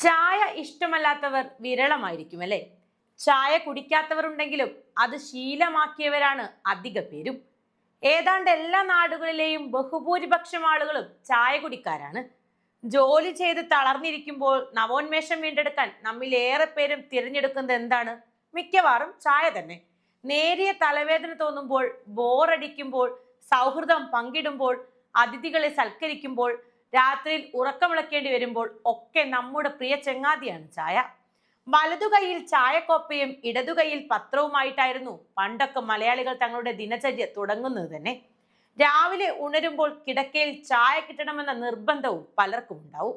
ചായ ഇഷ്ടമല്ലാത്തവർ വിരളമായിരിക്കും അല്ലേ? ചായ കുടിക്കാത്തവർ ഉണ്ടെങ്കിലും അത് ശീലമാക്കിയവരാണ് അധിക പേരും. ഏതാണ്ട് എല്ലാ നാടുകളിലെയും ബഹുഭൂരിപക്ഷം ആളുകളും ചായ കുടിക്കാരാണ്. ജോലി ചെയ്ത് തളർന്നിരിക്കുമ്പോൾ നവോന്മേഷം വീണ്ടെടുക്കാൻ നമ്മിൽ ഏറെ പേരും തിരഞ്ഞെടുക്കുന്നത് എന്താണ്? മിക്കവാറും ചായ തന്നെ. നേരിയ തലവേദന തോന്നുമ്പോൾ ബോറടിക്കുമ്പോൾ സൗഹൃദം പങ്കിടുമ്പോൾ അതിഥികളെ സൽക്കരിക്കുമ്പോൾ രാത്രിയിൽ ഉറക്കമിളക്കേണ്ടി വരുമ്പോൾ ഒക്കെ നമ്മുടെ പ്രിയ ചങ്ങാതിയാണ് ചായ. വലതു കൈയിൽ ചായക്കോപ്പയും ഇടതു കൈയിൽ പത്രവുമായിട്ടായിരുന്നു പണ്ടൊക്കെ മലയാളികൾ തങ്ങളുടെ ദിനചര്യ തുടങ്ങുന്നത് തന്നെ. രാവിലെ ഉണരുമ്പോൾ കിടക്കയിൽ ചായ കിട്ടണമെന്ന നിർബന്ധവും പലർക്കും ഉണ്ടാവും.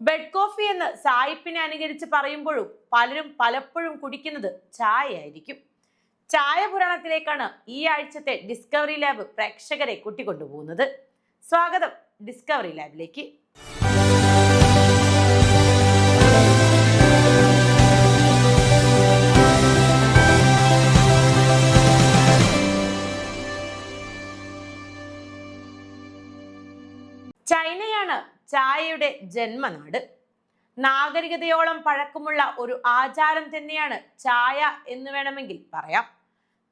ബെഡ് കോഫി എന്ന് സായിപ്പിനെ അനുകരിച്ച് പറയുമ്പോഴും പലരും പലപ്പോഴും കുടിക്കുന്നത് ചായയായിരിക്കും. ചായ പുരാണത്തിലേക്കാണ് ഈ ആഴ്ചത്തെ ഡിസ്കവറി ലാബ് പ്രേക്ഷകരെ കൂട്ടിക്കൊണ്ടുപോകുന്നത്. സ്വാഗതം. ഡിസ്കവറി ലാബിലേക്ക് ചൈനയാണ് ചായയുടെ ജന്മനാട്. നാഗരികതയോളം പഴക്കമുള്ള ഒരു ആചാരം തന്നെയാണ് ചായ എന്ന് വേണമെങ്കിൽ പറയാം.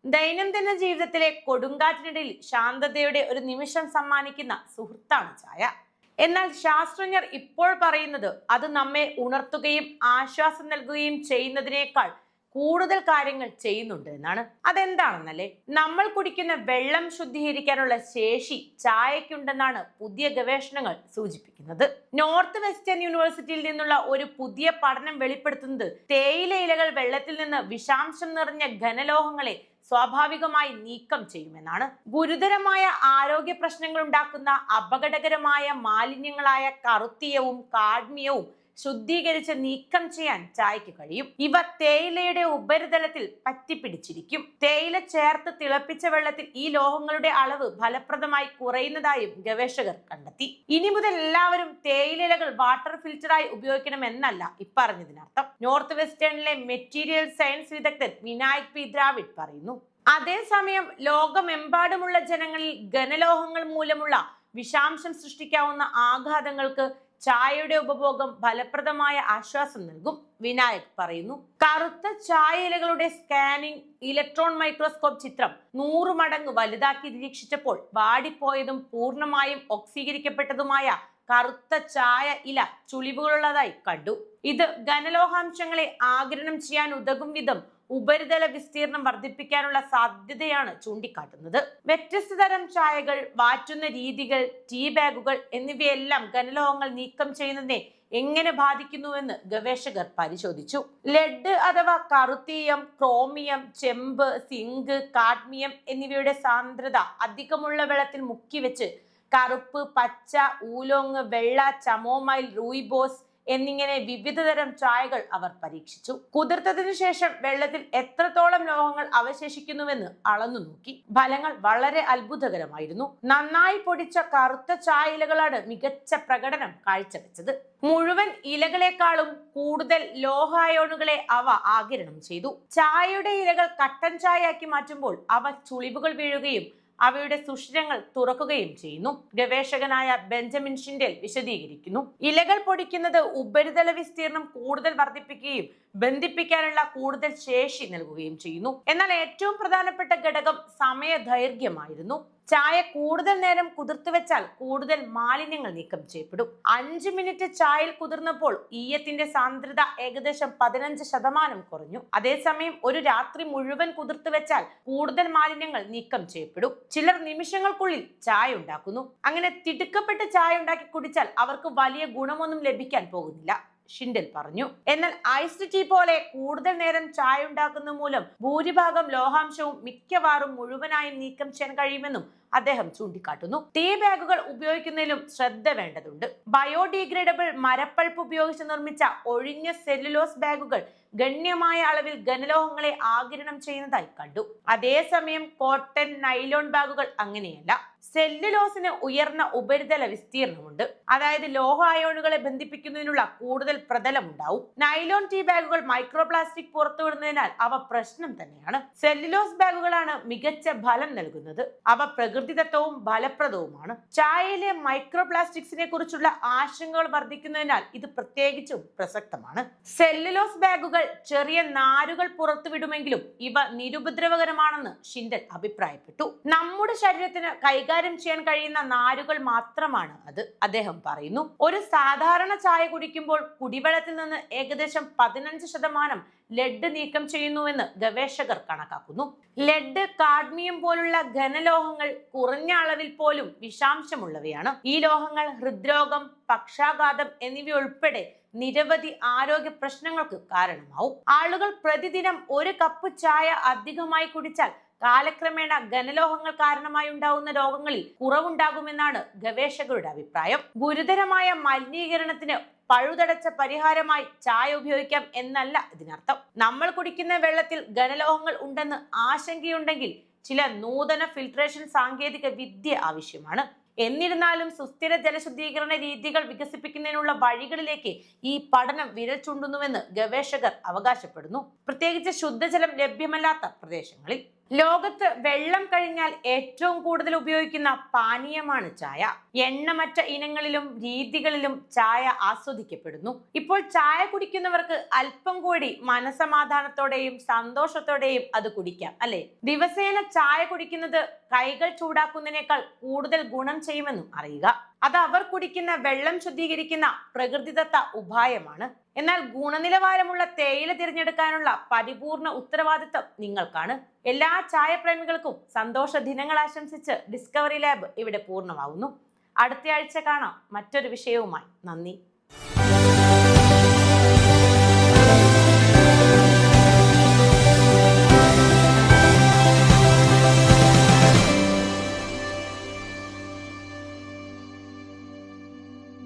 ദൈനംദിന ജീവിതത്തിലെ കൊടുങ്കാറ്റിനിടയിൽ ശാന്തതയുടെ ഒരു നിമിഷം സമ്മാനിക്കുന്ന സുഹൃത്താണ് ചായ എന്നാൽ ശാസ്ത്രജ്ഞർ ഇപ്പോൾ പറയുന്നത് അത് നമ്മെ ഉണർത്തുകയും ആശ്വാസം നൽകുകയും ചെയ്യുന്നതിനേക്കാൾ കൂടുതൽ കാര്യങ്ങൾ ചെയ്യുന്നുണ്ട് എന്നാണ്. അതെന്താണെന്നല്ലേ? നമ്മൾ കുടിക്കുന്ന വെള്ളം ശുദ്ധീകരിക്കാനുള്ള ശേഷി ചായക്കുണ്ടെന്നാണ് പുതിയ ഗവേഷണങ്ങൾ സൂചിപ്പിക്കുന്നത്. നോർത്ത് വെസ്റ്റേൺ യൂണിവേഴ്സിറ്റിയിൽ നിന്നുള്ള ഒരു പുതിയ പഠനം വെളിപ്പെടുത്തുന്നത് തേയില ഇലകൾ വെള്ളത്തിൽ നിന്ന് വിഷാംശം നിറഞ്ഞ ഘനലോഹങ്ങളെ സ്വാഭാവികമായി നീക്കം ചെയ്യുമെന്നാണ്. ഗുരുതരമായ ആരോഗ്യ പ്രശ്നങ്ങൾ ഉണ്ടാക്കുന്ന അപകടകരമായ മാലിന്യങ്ങളായ കറുത്തിയവും കാഡ്മിയവും ശുദ്ധീകരിച്ച് നീക്കം ചെയ്യാൻ ചായക്ക് കഴിയും. ഇവ തേയിലയുടെ ഉപരിതലത്തിൽ പറ്റിപ്പിടിച്ചിരിക്കും. തേയില ചേർത്ത് തിളപ്പിച്ച വെള്ളത്തിൽ ഈ ലോഹങ്ങളുടെ അളവ് ഫലപ്രദമായി കുറയുന്നതായും ഗവേഷകർ കണ്ടെത്തി. ഇനി മുതൽ എല്ലാവരും തേയിലകൾ വാട്ടർ ഫിൽറ്ററായി ഉപയോഗിക്കണമെന്നല്ല ഇപ്പറഞ്ഞതിനർത്ഥം. നോർത്ത് വെസ്റ്റേണിലെ മെറ്റീരിയൽ സയൻസ് വിദഗ്ധൻ വിനായക് പി. ദ്രാവിഡ് പറയുന്നു. അതേസമയം ലോകമെമ്പാടുമുള്ള ജനങ്ങളിൽ ഘനലോഹങ്ങൾ മൂലമുള്ള വിഷാംശം സൃഷ്ടിക്കാവുന്ന ആഘാതങ്ങൾക്ക് ചായയുടെ ഉപഭോഗം ഫലപ്രദമായ ആശ്വാസം നൽകും വിനായക് പറയുന്നു. കറുത്ത ചായ ഇലകളുടെ സ്കാനിംഗ് ഇലക്ട്രോൺ മൈക്രോസ്കോപ്പ് ചിത്രം നൂറ് മടങ്ങ് വലുതാക്കി നിരീക്ഷിച്ചപ്പോൾ വാടിപ്പോയതും പൂർണമായും ഓക്സീകരിക്കപ്പെട്ടതുമായ കറുത്ത ചായ ഇല ചുളിവുകളുള്ളതായി കണ്ടു. ഇത് ഘനലോഹാംശങ്ങളെ ആഗിരണം ചെയ്യാൻ ഉതകും വിധം ഉപരിതല വിസ്തീർണം വർദ്ധിപ്പിക്കാനുള്ള സാധ്യതയാണ് ചൂണ്ടിക്കാട്ടുന്നത്. വ്യത്യസ്ത തരം ചായകൾ വാറ്റുന്ന രീതികൾ ടീ ബാഗുകൾ എന്നിവയെല്ലാം ഘനലോഹങ്ങൾ നീക്കം ചെയ്യുന്നതിനെ എങ്ങനെ ബാധിക്കുന്നുവെന്ന് ഗവേഷകർ പരിശോധിച്ചു. ലെഡ് അഥവാ കറുത്തീയം ക്രോമിയം ചെമ്പ് സിങ്ക് കാഡ്മിയം എന്നിവയുടെ സാന്ദ്രത അധികമുള്ള വെള്ളത്തിൽ മുക്കിവെച്ച് കറുപ്പ് പച്ച ഊലോങ് വെള്ള ചമോമൈൽ റൂയിബോസ് എന്നിങ്ങനെ വിവിധ തരം ചായകൾ അവർ പരീക്ഷിച്ചു. കുതിർത്തതിനു ശേഷം വെള്ളത്തിൽ എത്രത്തോളം ലോഹങ്ങൾ അവശേഷിക്കുന്നുവെന്ന് അളന്നു നോക്കി. ഫലങ്ങൾ വളരെ അത്ഭുതകരമായിരുന്നു. നന്നായി പൊടിച്ച കറുത്ത ചായ ഇലകളാണ് മികച്ച പ്രകടനം കാഴ്ചവെച്ചത്. മുഴുവൻ ഇലകളെക്കാളും കൂടുതൽ ലോഹായോണുകളെ അവ ആകിരണം ചെയ്തു. ചായയുടെ ഇലകൾ കട്ടൻ ചായയാക്കി മാറ്റുമ്പോൾ അവ ചുളിവുകൾ വീഴുകയും അവയുടെ സുഷിരങ്ങൾ തുറക്കുകയും ചെയ്യുന്നു. ഗവേഷകനായ ബെഞ്ചമിൻ ഷിൻഡേൽ വിശദീകരിക്കുന്നു. ഇലകൾ പൊടിക്കുന്നത് ഉപരിതല വിസ്തീർണം കൂടുതൽ വർദ്ധിപ്പിക്കുകയും ബന്ധിപ്പിക്കാനുള്ള കൂടുതൽ ശേഷി നൽകുകയും ചെയ്യുന്നു. എന്നാൽ ഏറ്റവും പ്രധാനപ്പെട്ട ഘടകം സമയ സമയദൈർഘ്യമായിരുന്നു. ചായ കൂടുതൽ നേരം കുതിർത്തു വെച്ചാൽ കൂടുതൽ മാലിന്യങ്ങൾ നീക്കം ചെയ്യപ്പെടും. അഞ്ച് മിനിറ്റ് ചായയിൽ കുതിർന്നപ്പോൾ ഈയത്തിന്റെ സാന്ദ്രത ഏകദേശം പതിനഞ്ച് ശതമാനം കുറഞ്ഞു. അതേസമയം ഒരു രാത്രി മുഴുവൻ കുതിർത്തു വെച്ചാൽ കൂടുതൽ മാലിന്യങ്ങൾ നീക്കം ചെയ്യപ്പെടും. ചിലർ നിമിഷങ്ങൾക്കുള്ളിൽ ചായ ഉണ്ടാക്കുന്നു. അങ്ങനെ തിടുക്കപ്പെട്ട് ചായ ഉണ്ടാക്കി കുടിച്ചാൽ അവർക്ക് വലിയ ഗുണമൊന്നും ലഭിക്കാൻ പോകുന്നില്ല. ഷിൻഡൽ പറഞ്ഞു. എന്നാൽ ഐസ് ടീ പോലെ കൂടുതൽ നേരം ചായ ഉണ്ടാക്കുന്ന മൂലം ഭൂരിഭാഗം ലോഹാംശവും മിക്കവാറും മുഴുവനായും നീക്കം ചെയ്യാൻ കഴിയുമെന്നും അദ്ദേഹം ചൂണ്ടിക്കാട്ടുന്നു. ടീ ബാഗുകൾ ഉപയോഗിക്കുന്നതിലും ശ്രദ്ധ വേണ്ടതുണ്ട്. ബയോഡീഗ്രേഡബിൾ മരപ്പൾപ്പ് ഉപയോഗിച്ച് നിർമ്മിച്ച ഒഴിഞ്ഞ സെല്ലുലോസ് ബാഗുകൾ ഗണ്യമായ അളവിൽ ഘനലോഹങ്ങളെ ആകിരണം ചെയ്യുന്നതായി കണ്ടു. അതേസമയം കോട്ടൺ നൈലോൺ ബാഗുകൾ അങ്ങനെയല്ല. സെല്ലുലോസിന് ഉയർന്ന ഉപരിതല വിസ്തീർണമുണ്ട്. അതായത് ലോഹ അയോണുകളെ ബന്ധിപ്പിക്കുന്നതിനുള്ള കൂടുതൽ പ്രതലമുണ്ടാവും. നൈലോൺ ടീ ബാഗുകൾ മൈക്രോ പ്ലാസ്റ്റിക് പുറത്തുവിടുന്നതിനാൽ അവ പ്രശ്നം തന്നെയാണ്. സെല്ലുലോസ് ബാഗുകളാണ് മികച്ച ഫലം നൽകുന്നത്. അവ പ്രകൃതിദത്തവും ഫലപ്രദവുമാണ്. ചായയിലെ മൈക്രോപ്ലാസ്റ്റിക്സിനെ കുറിച്ചുള്ള ആശങ്കകൾ വർദ്ധിക്കുന്നതിനാൽ ഇത് പ്രത്യേകിച്ചും പ്രസക്തമാണ്. സെല്ലുലോസ് ബാഗുകൾ ചെറിയ നാരുകൾ പുറത്തുവിടുമെങ്കിലും ഇവ നിരുപദ്രവകരമാണെന്ന് ഷിൻഡൽ അഭിപ്രായപ്പെട്ടു. നമ്മുടെ ശരീരത്തിന് കൈകാര്യം ചെയ്യാൻ കഴിയുന്ന നാരുകൾ മാത്രമാണ് അത് അദ്ദേഹം പറയുന്നു. ഒരു സാധാരണ ചായ കുടിക്കുമ്പോൾ കുടിവെള്ളത്തിൽ നിന്ന് ഏകദേശം പതിനഞ്ച് ശതമാനം ലെഡ് നീക്കം ചെയ്യുന്നുവെന്ന് ഗവേഷകർ കണക്കാക്കുന്നു. ലെഡ് കാഡ്മിയം പോലുള്ള ഘനലോഹങ്ങൾ കുറഞ്ഞ അളവിൽ പോലും വിഷാംശമുള്ളവയാണ്. ഈ ലോഹങ്ങൾ ഹൃദ്രോഗം പക്ഷാഘാതം എന്നിവയുൾപ്പെടെ നിരവധി ആരോഗ്യ പ്രശ്നങ്ങൾക്ക് കാരണമാവും. ആളുകൾ പ്രതിദിനം ഒരു കപ്പ് ചായ അധികമായി കുടിച്ചാൽ കാലക്രമേണ ഘനലോഹങ്ങൾ കാരണമായി ഉണ്ടാവുന്ന രോഗങ്ങളിൽ കുറവുണ്ടാകുമെന്നാണ് ഗവേഷകരുടെ അഭിപ്രായം. ഗുരുതരമായ മലിനീകരണത്തിന് പഴുതടച്ച പരിഹാരമായി ചായ ഉപയോഗിക്കാം എന്നല്ല ഇതിനർത്ഥം. നമ്മൾ കുടിക്കുന്ന വെള്ളത്തിൽ ഘനലോഹങ്ങൾ ഉണ്ടെന്ന് ആശങ്കയുണ്ടെങ്കിൽ ചില നൂതന ഫിൽട്രേഷൻ സാങ്കേതിക വിദ്യ ആവശ്യമാണ്. എന്നിരുന്നാലും സുസ്ഥിര ജലശുദ്ധീകരണ രീതികൾ വികസിപ്പിക്കുന്നതിനുള്ള വഴികളിലേക്ക് ഈ പഠനം വിരൽ ചൂണ്ടുന്നുവെന്ന് ഗവേഷകർ അവകാശപ്പെടുന്നു. പ്രത്യേകിച്ച് ശുദ്ധജലം ലഭ്യമല്ലാത്ത പ്രദേശങ്ങളിൽ. ലോകത്ത് വെള്ളം കഴിഞ്ഞാൽ ഏറ്റവും കൂടുതൽ ഉപയോഗിക്കുന്ന പാനീയമാണ് ചായ. എണ്ണമറ്റ ഇനങ്ങളിലും രീതികളിലും ചായ ആസ്വദിക്കപ്പെടുന്നു. ഇപ്പോൾ ചായ കുടിക്കുന്നവർക്ക് അല്പം കൂടി മനസമാധാനത്തോടെയും സന്തോഷത്തോടെയും അത് കുടിക്കാം അല്ലെ? ദിവസേന ചായ കുടിക്കുന്നത് കൈകൾ ചൂടാക്കുന്നതിനേക്കാൾ കൂടുതൽ ഗുണം ചെയ്യുമെന്നും അറിയുക. അത് അവർ കുടിക്കുന്ന വെള്ളം ശുദ്ധീകരിക്കുന്ന പ്രകൃതിദത്ത ഉപായമാണ്. എന്നാൽ ഗുണനിലവാരമുള്ള തേയില തിരഞ്ഞെടുക്കാനുള്ള പരിപൂർണ ഉത്തരവാദിത്തം നിങ്ങൾക്കാണ്. എല്ലാ ചായപ്രേമികൾക്കും സന്തോഷ ദിനങ്ങൾ ആശംസിച്ച് ഡിസ്കവറി ലാബ് ഇവിടെ പൂർണമാവുന്നു. അടുത്തയാഴ്ച കാണാം. മറ്റൊരു വിഷയവുമായി. നന്ദി.